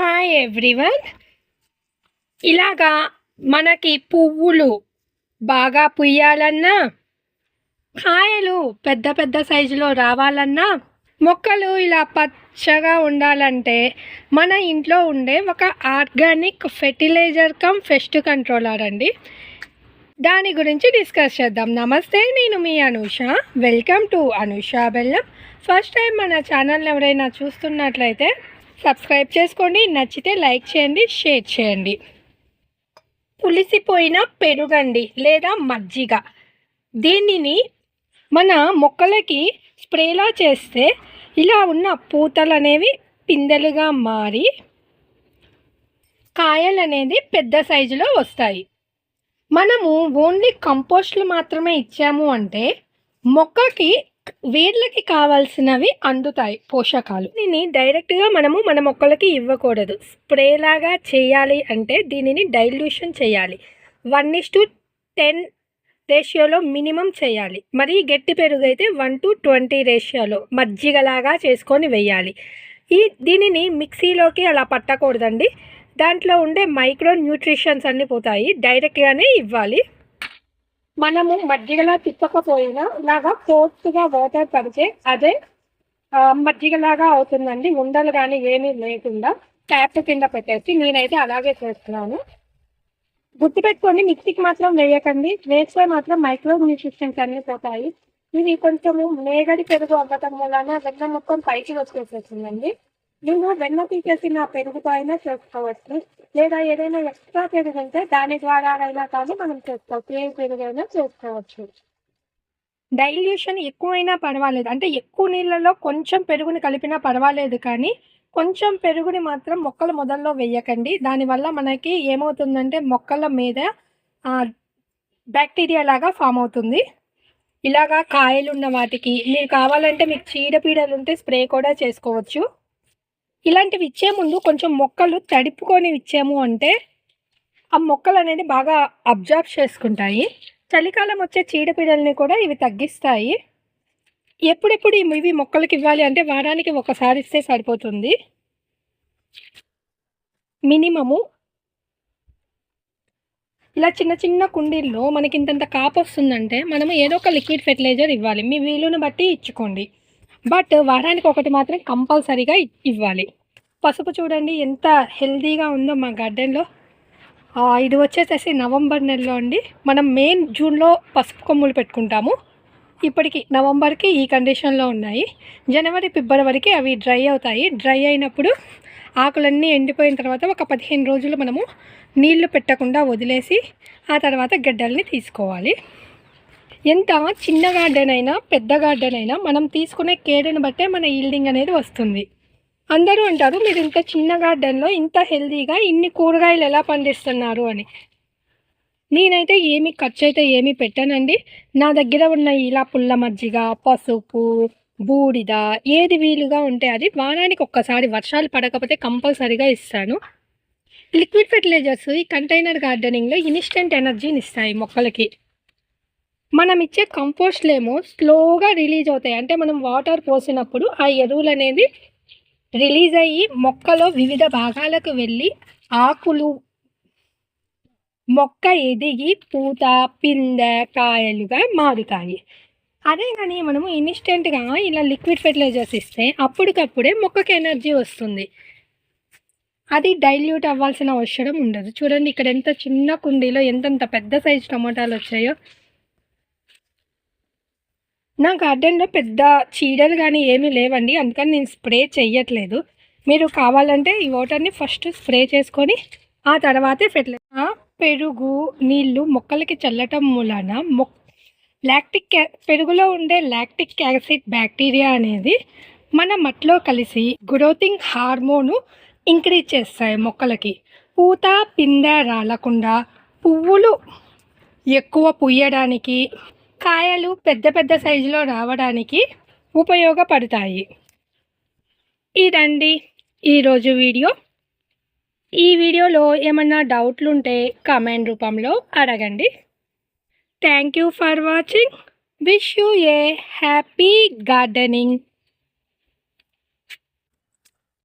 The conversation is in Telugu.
హాయ్ ఎవ్రీవన్ ఇలాగా మనకి పువ్వులు బాగా పుయ్యాలన్నా కాయలు పెద్ద పెద్ద సైజులో రావాలన్నా మొక్కలు ఇలా పచ్చగా ఉండాలంటే మన ఇంట్లో ఉండే ఒక organic fertilizer cum pest controller అండి. దాని గురించి డిస్కస్ చేద్దాం. నమస్తే నేను మీ Anusha. Welcome to Anusha Bellam. First time మన ఛానల్ ఎవరైనా చూస్తున్నట్లయితే సబ్స్క్రైబ్ చేసుకోండి నచ్చితే లైక్ చేయండి షేర్ చేయండి. పులిసిపోయిన పెరుగండి లేదా మజ్జిగ. దీనిని మన మొక్కలకి స్ప్రేలా చేస్తే ఇలా ఉన్న పూతలు అనేవి పిందెలుగా మారి కాయలు అనేది పెద్ద సైజులో వస్తాయి. మనము ఓన్లీ కంపోస్ట్లు మాత్రమే ఇచ్చాము అంటే మొక్కకి వేర్లకి కావాల్సినవి అందుతాయి పోషకాలు. దీన్ని డైరెక్ట్గా మనము మన మొక్కలకి ఇవ్వకూడదు. స్ప్రేలాగా చేయాలి అంటే దీనిని డైల్యూషన్ చేయాలి. వన్ ఇస్ టు టెన్ రేషియోలో మినిమం చేయాలి. మరీ గట్టి పెరుగు అయితే వన్ టు ట్వంటీ రేషియోలో మజ్జిగలాగా చేసుకొని వెయ్యాలి ఈ దీనిని మిక్సీలోకి అలా పట్టకూడదండి. దాంట్లో ఉండే మైక్రో న్యూట్రిషన్స్ అన్నీ పోతాయి. డైరెక్ట్గానే ఇవ్వాలి. మనము మజ్జిగలా తిప్పకపోయినా ఇలాగా ఫోర్స్గా వాటర్ పడితే అదే మజ్జిగలాగా అవుతుందండి. ఉండలు కానీ ఏమీ లేకుండా ట్యాప్ కింద పెట్టేసి నేనైతే అలాగే చేస్తున్నాను. గుర్తుపెట్టుకోండి మిక్సీకి మాత్రం వేయకండి. వేస్తే మాత్రం మైక్రో న్యూట్రిషన్స్ అన్ని పోతాయి. ఇది కొంచెము మేగడి పెరుగు అవ్వటం వలన వెన్న మొత్తం పైకి వచ్చేసేసిందండి నేను వెన్న తీసేసిన పెరుగుతో అయినా చేసుకోవచ్చు లేదా ఏదైనా ఎక్స్ట్రా పెరుగు ఉంటే దాని ద్వారా అయినా కానీ మనం చేసుకోవచ్చు ఏ పెరుగైనా చేసుకోవచ్చు డైల్యూషన్ ఎక్కువైనా పర్వాలేదు. అంటే ఎక్కువ నీళ్ళలో కొంచెం పెరుగుని కలిపినా పర్వాలేదు కానీ కొంచెం పెరుగుని మాత్రం మొక్కల మొదల్లో వేయకండి. దానివల్ల మనకి ఏమవుతుందంటే మొక్కల మీద బ్యాక్టీరియా లాగా ఫామ్ అవుతుంది. ఇలాగా కాయలు ఉన్న వాటికి మీరు కావాలంటే మీకు చీడపీడలు ఉంటే స్ప్రే కూడా చేసుకోవచ్చు. ఇలాంటివి ఇచ్చే ముందు కొంచెం మొక్కలు తడుపుకొని ఇచ్చాము అంటే ఆ మొక్కలు అనేది బాగా అబ్జర్వ్ చేసుకుంటాయి. చలికాలం వచ్చే చీడపీడల్ని కూడా ఇవి తగ్గిస్తాయి. ఎప్పుడెప్పుడు ఇవి మొక్కలకి ఇవ్వాలి అంటే వారానికి ఒకసారి ఇస్తే సరిపోతుంది. మినిమము ఇలా చిన్న చిన్న కుండీల్లో మనకి ఇంతంత కాపు వస్తుందంటే మనము ఏదో ఒక లిక్విడ్ ఫెర్టిలైజర్ ఇవ్వాలి. మీ వీలుని బట్టి ఇచ్చుకోండి. బట్ వారానికి ఒకటి మాత్రం కంపల్సరీగా ఇవ్వాలి. పసుపు చూడండి ఎంత హెల్దీగా ఉందో మా గార్డెన్లో. ఇది వచ్చేసేసి నవంబర్ నెలలో అండి. మనం మెయిన్ జూన్లో పసుపు కొమ్ములు పెట్టుకుంటాము. ఇప్పటికి నవంబర్కి ఈ కండిషన్లో ఉన్నాయి. జనవరి ఫిబ్రవరికి అవి డ్రై అవుతాయి. డ్రై అయినప్పుడు ఆకులన్నీ ఎండిపోయిన తర్వాత ఒక పదిహేను రోజులు మనము నీళ్ళు పెట్టకుండా వదిలేసి ఆ తర్వాత గడ్డల్ని తీసుకోవాలి. ఎంత చిన్న గార్డెన్ అయినా పెద్ద గార్డెన్ అయినా మనం తీసుకునే కేర్ని బట్టే మన ఈల్డింగ్ అనేది వస్తుంది. అందరూ అంటారు మీరు ఇంత చిన్న గార్డెన్లో ఇంత హెల్దీగా ఇన్ని కూరగాయలు ఎలా పండిస్తున్నారు అని. నేనైతే ఏమి ఖర్చు అయితే ఏమి పెట్టానండి. నా దగ్గర ఉన్న ఇలా పుల్ల మజ్జిగ పసుపు బూడిద ఏది వీలుగా ఉంటే అది వారానికి ఒక్కసారి వర్షాలు పడకపోతే కంపల్సరీగా ఇస్తాను. లిక్విడ్ ఫెర్టిలైజర్స్ ఈ కంటైనర్ గార్డెనింగ్లో ఇన్స్టెంట్ ఎనర్జీని ఇస్తాయి మొక్కలకి. మనం ఇచ్చే కంపోస్ట్లేమో స్లోగా రిలీజ్ అవుతాయి. అంటే మనం వాటర్ పోసినప్పుడు ఆ ఎరువులు అనేది రిలీజ్ అయ్యి మొక్కలో వివిధ భాగాలకు వెళ్ళి ఆకులు మొక్క ఎదిగి పూత పిందె కాయలుగా మారుతాయి. అదే కానీ మనము ఇన్స్టెంట్గా ఇలా లిక్విడ్ ఫెర్టిలైజర్స్ ఇస్తే అప్పటికప్పుడే మొక్కకి ఎనర్జీ వస్తుంది. అది డైల్యూట్ అవ్వాల్సిన అవసరం ఉండదు. చూడండి ఇక్కడ ఎంత చిన్న కుండీలో ఎంతెంత పెద్ద సైజు టమాటాలు వచ్చాయో. నా గార్డెన్లో పెద్ద చీడలు కానీ ఏమీ లేవండి. అందుకని నేను స్ప్రే చేయట్లేదు మీరు కావాలంటే ఈ వాటర్ని ఫస్ట్ స్ప్రే చేసుకొని ఆ తర్వాతే ఫెర్టిలైజర్ పెరుగు నీళ్ళు మొక్కలకి చల్లటం మూలాన మొక్ లాక్టిక్ పెరుగులో ఉండే లాక్టిక్ యాసిడ్ బ్యాక్టీరియా అనేది మన మట్లో కలిసి గ్రోతింగ్ హార్మోను ఇంక్రీజ్ చేస్తాయి మొక్కలకి. పూత పిందె రాలకుండా పువ్వులు ఎక్కువ పుయ్యడానికి కాయలు పెద్ద పెద్ద సైజులో రావడానికి ఉపయోగపడతాయి. ఇదండి ఈరోజు వీడియో. ఈ వీడియోలో ఏమన్నా డౌట్లు ఉంటే కామెంట్ రూపంలో అడగండి. Thank you for watching wish you a happy gardening